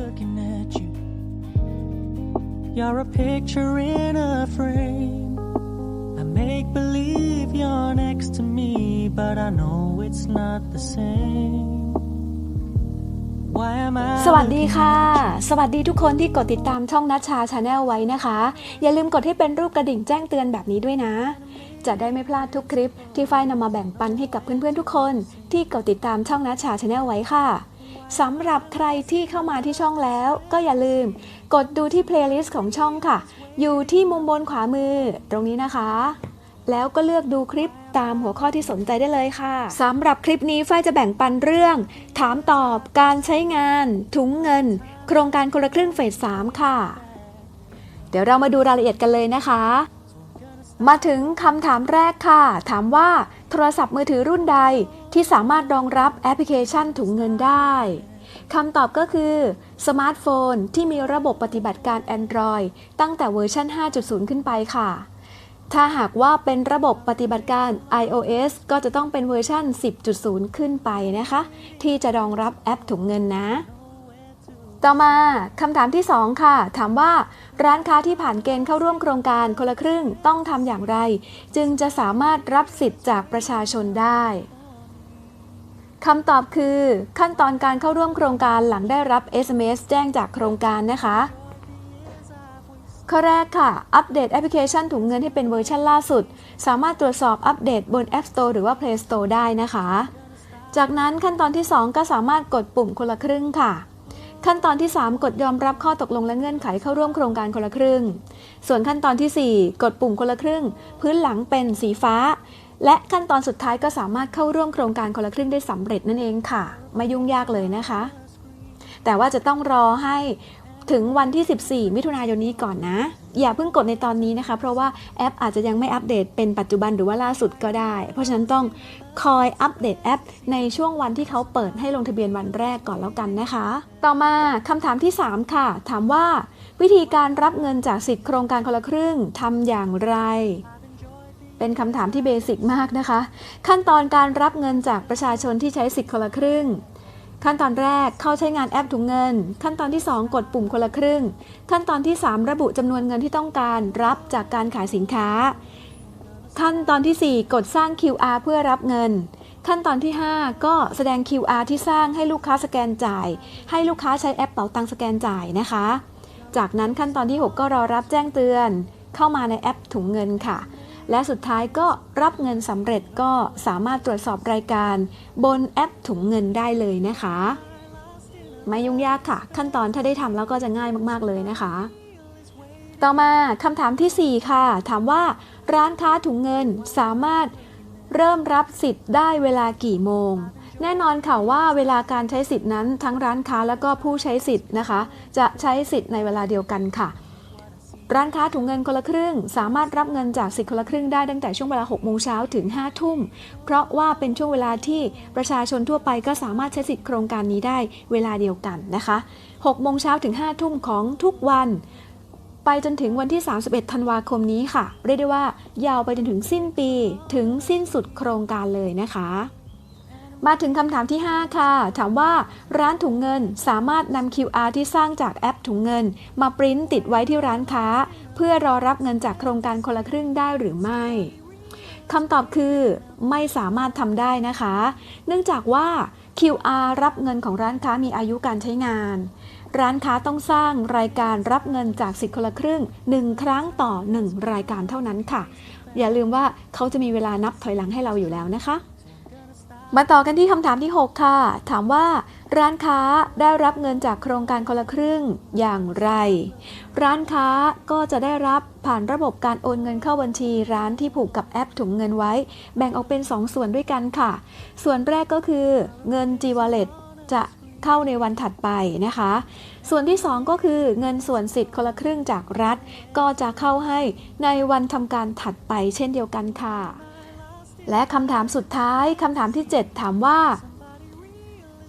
looking at you. You're a picture in a frame. I make believe you're next to me, but I know it's not the same. สวัสดีค่ะ สวัสดีทุกคนที่กดติดตามช่องนัชชาชาแนลไว้นะคะ อย่าลืมกดให้เป็นรูปกระดิ่งแจ้งเตือนแบบนี้ด้วยนะ จะได้ไม่พลาดทุกคลิปที่ฝ้ายนำมาแบ่งปันให้กับเพื่อนๆทุกคน ที่กดติดตามช่องนัชชาชาแนลไว้ค่ะ สำหรับใครที่เข้ามาที่ช่องแล้วก็อย่าลืม กดดูที่เพลย์ลิสต์ของช่องค่ะ อยู่ที่มุมบนขวามือตรงนี้นะคะ แล้วก็เลือกดูคลิปตามหัวข้อที่สนใจได้เลยค่ะสำหรับคลิปนี้ฝ้ายจะแบ่งปันเรื่อง ถามตอบการใช้งาน ถุงเงิน โครงการคนละครึ่งเฟส3ค่ะ เดี๋ยวเรามาดูรายละเอียดกันเลยนะคะ มาถึงคำถามแรกค่ะ ถามว่า โทรศัพท์มือถือรุ่นใดที่สามารถรองรับแอปพลิเคชันถุงเงินได้คำตอบก็คือ สมาร์ทโฟนที่มีระบบปฏิบัติการ Android ตั้งแต่เวอร์ชัน5.0 ขึ้นไปค่ะ ถ้าหากว่าเป็นระบบปฏิบัติการ iOS ก็จะต้องเป็นเวอร์ชัน10.0 ขึ้นไปนะคะ ที่จะรองรับแอปถุงเงินนะ ต่อมาคำถามที่ 2 ค่ะ ถามว่าร้านค้าที่ผ่านเกณฑ์เข้าร่วมโครงการคนละครึ่งต้องทำอย่างไร จึงจะสามารถรับสิทธิ์จากประชาชนได้คำตอบคือ ขั้นตอนการเข้าร่วมโครงการหลังได้รับ SMS แจ้งจากโครงการนะคะข้อแรกค่ะ อัปเดตแอปพลิเคชันถุงเงินให้เป็นเวอร์ชันล่าสุด สามารถตรวจสอบอัปเดตบน App Store หรือว่า Play Store ได้นะคะ จากนั้นขั้นตอนที่ 2 ก็สามารถกดปุ่มคนละครึ่งค่ะ ขั้นตอนที่ 3 กดยอมรับข้อตกลงและเงื่อนไขเข้าร่วมโครงการคนละครึ่ง ส่วนขั้นตอนทีสี่ 4 กดปุ่มคนละครึ่ง พื้นหลังเป็นสีฟ้า และขั้นตอนสุดท้ายก็สามารถเข้าร่วมโครงการคนละครึ่งได้สำเร็จนั่นเองค่ะ ไม่ยุ่งยากเลยนะคะ แต่ว่าจะต้องรอให้ ถึงวันที่ 14 มิถุนายนนี้ก่อนนะ อย่าเพิ่งกดในตอนนี้นะคะ เพราะว่าแอปอาจจะยังไม่อัปเดตเป็นปัจจุบันหรือว่าล่าสุดก็ได้ เพราะฉะนั้นต้องคอยอัปเดตแอป ในช่วงวันที่เขาเปิดให้ลงทะเบียนวันแรกก่อนแล้วกันนะคะ ต่อมาคำถามที่ 3 ค่ะ ถามว่า วิธีการรับเงินจากสิทธิโครงการคนละครึ่งทำอย่างไรเป็นคำถามที่เบสิกมากนะคะ ขั้นตอนการรับเงินจากประชาชนที่ใช้สิทธิ์คนละครึ่ง ขั้นตอนแรกเข้าใช้งานแอปถุงเงิน ขั้นตอนที่ 2 กดปุ่มคนละครึ่ง ขั้นตอนที่ 3 ระบุจำนวนเงินที่ต้องการรับจากการขายสินค้า ขั้นตอนที่ 4 กดสร้าง QR เพื่อรับเงิน ขั้นตอนที่ 5 ก็แสดง QR ที่สร้างให้ลูกค้าสแกนจ่าย ให้ลูกค้าใช้แอปเป๋าตังสแกนจ่ายนะคะ จากนั้นขั้นตอนที่ 6 ก็รอรับแจ้งเตือน เข้ามาในแอปถุงเงินค่ะ และสุดท้ายก็รับเงินสำเร็จก็สามารถตรวจสอบรายการ บนแอปถุงเงินได้เลยนะคะ ไม่ยุ่งยากค่ะ ขั้นตอนถ้าได้ทำแล้วก็จะง่ายมากๆเลยนะคะ ต่อมาคำถามทีสี่4 ค่ะ ถามว่าร้านค้าถุงเงินสามารถเริ่มรับสิทธิ์ได้เวลากี่โมง แน่นอนค่ะว่าเวลาการใช้สิทธิ์นั้นทั้งร้านค้าและก็ผู้ใช้สิทธิ์นะคะ จะใช้สิทธิ์ในเวลาเดียวกันค่ะ ร้านค้าถุงเงินคนละครึ่ง สามารถรับเงินจากสิทธิ์คนละครึ่งได้ตั้งแต่ช่วงเวลา 6 โมงเช้าถึง 5 ทุ่ม เพราะว่าเป็นช่วงเวลาที่ประชาชนทั่วไปก็สามารถใช้สิทธิ์โครงการนี้ได้เวลาเดียวกันนะคะ 6 โมงเช้าถึง 5 ทุ่มของทุกวัน ไปจนถึงวันที่ 31 ธันวาคมนี้ค่ะ เรียกได้ว่ายาวไปจนถึงสิ้นปีถึงสิ้นสุดโครงการเลยนะคะ มาถึงคำถามที่ 5 ค่ะ ถามว่าร้านถุงเงินสามารถนำ QR ที่สร้างจากแอปถุงเงิน มาปริ้นติดไว้ที่ร้านค้า เพื่อรอรับเงินจากโครงการคนละครึ่งได้หรือไม่คำตอบคือไม่สามารถทำได้นะคะ เนื่องจากว่า QR รับเงินของร้านค้ามีอายุการใช้งาน ร้านค้าต้องสร้างรายการรับเงินจากสิทธิ์คนละครึ่ง 1 ครั้งต่อ 1 รายการเท่านั้นค่ะ อย่าลืมว่าเขาจะมีเวลานับถอยหลังให้เราอยู่แล้วนะคะ มาต่อกันที่คำถามที่ 6 ค่ะ ถามว่า ร้านค้าได้รับเงินจากโครงการคนละครึ่งอย่างไร ร้านค้าก็จะได้รับผ่านระบบการโอนเงินเข้าบัญชี ร้านที่ผูกกับแอปถุงเงินไว้ แบ่งออกเป็น 2 ส่วนด้วยกันค่ะ ส่วนแรกก็คือ เงิน G Wallet จะเข้าในวันถัดไปนะคะ ส่วนที่ 2 ก็คือเงินส่วนสิทธิ์คนละครึ่งจากรัฐ ก็จะเข้าให้ในวันทำการถัดไปเช่นเดียวกันค่ะ และคำถามสุดท้ายคำถามที่ 7 ถามว่า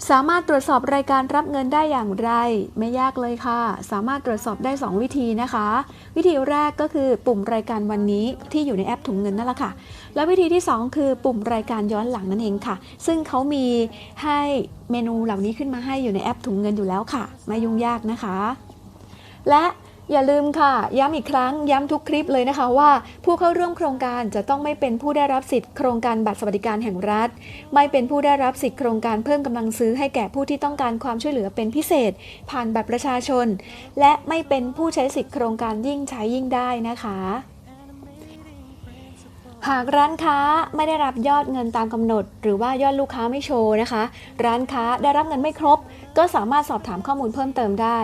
สามารถตรวจสอบรายการรับเงินได้อย่างไร ไม่ยากเลยค่ะ สามารถตรวจสอบได้ 2 วิธีนะคะ วิธีแรกก็คือปุ่มรายการวันนี้ที่อยู่ในแอปถุงเงินนั่นแหละค่ะ และวิธีที่ 2 คือปุ่มรายการย้อนหลังนั่นเองค่ะ ซึ่งเขามีให้เมนูเหล่านี้ขึ้นมาให้อยู่ในแอปถุงเงินอยู่แล้วค่ะ ไม่ยุ่งยากนะคะ และ อย่าลืมค่ะ ย้ำอีกครั้งย้ำทุกคลิปเลยนะคะว่า ผู้เข้าร่วมโครงการจะต้องไม่เป็นผู้ได้รับสิทธิ์โครงการบัตรสวัสดิการแห่งรัฐ ไม่เป็นผู้ได้รับสิทธิ์โครงการเพิ่มกำลังซื้อให้แก่ผู้ที่ต้องการความช่วยเหลือเป็นพิเศษ ผ่านบัตรประชาชน และไม่เป็นผู้ใช้สิทธิ์โครงการยิ่งใช้ยิ่งได้นะคะ หากร้านค้าไม่ได้รับยอดเงินตามกำหนด หรือว่ายอดลูกค้าไม่โชว์นะคะ ร้านค้าได้รับเงินไม่ครบ ก็สามารถสอบถามข้อมูลเพิ่มเติมได้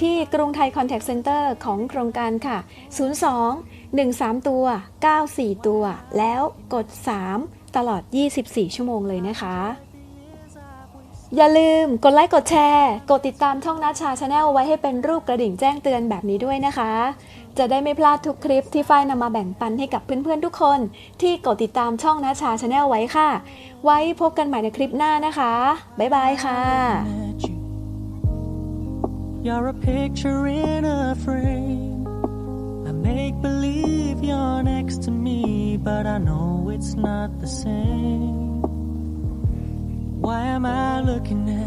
ที่กรุงไทย Contact Center ของโครงการค่ะ 02 13 ตัว 94 ตัว แล้วกด 3 ตลอด 24 ชั่วโมงเลยนะคะ อย่าลืมกดไลค์กดแชร์ กดติดตามช่องนัชชาชาแนลไว้ให้เป็นรูปกระดิ่งแจ้งเตือนแบบนี้ด้วยนะคะ จะได้ไม่พลาดทุกคลิปที่ฝ้ายนำมาแบ่งปันให้กับเพื่อนๆทุกคน ที่กดติดตามช่องนัชาชาแนลไว้ค่ะ ไว้พบกันใหม่ในคลิปหน้านะคะ บ๊ายบายค่ะ You're a picture in a frame. I make believe you're next to me, but I know it's not the same. Why am I looking at